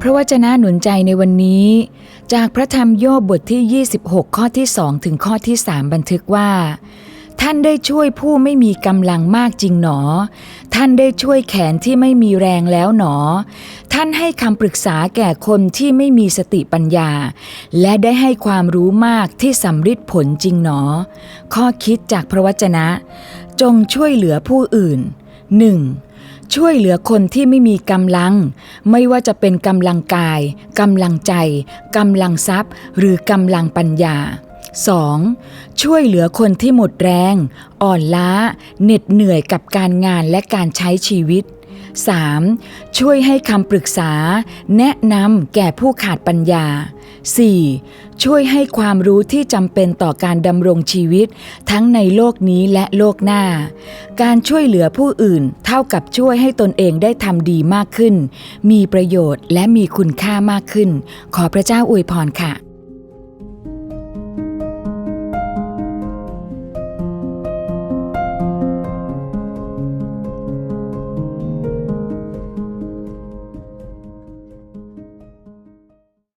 พระวจนะหนุนใจในวันนี้ จากพระธรรมโยบบทที่ 26 ข้อที่ 2 ถึงข้อที่ 3 บันทึกว่า ท่านได้ช่วยผู้ไม่มีกำลังมากจริงหนอ ท่านได้ช่วยแขนที่ไม่มีแรงแล้วหนอ ท่านให้คำปรึกษาแก่คนที่ไม่มีสติปัญญา และได้ให้ความรู้มากที่สำฤทธิ์ผลจริงหนอ ข้อคิดจากพระวจนะ จงช่วยเหลือผู้อื่น 1. ช่วยเหลือคนที่ไม่มีกำลัง ไม่ว่าจะเป็นกำลังกายกำลังใจกำลังทรัพย์ หรือกำลังปัญญา 2. ช่วยเหลือคนที่หมดแรง อ่อนล้า เหน็ดเหนื่อยกับการงานและการใช้ชีวิต 3. ช่วยให้คำปรึกษา แนะนำแก่ผู้ขาดปัญญา 4. ช่วยให้ความรู้ที่จำเป็นต่อการดำรงชีวิต ทั้งในโลกนี้และโลกหน้า การช่วยเหลือผู้อื่นเท่ากับช่วยให้ตนเองได้ทำดีมากขึ้น มีประโยชน์และมีคุณค่ามากขึ้น ขอพระเจ้าอวยพรค่ะ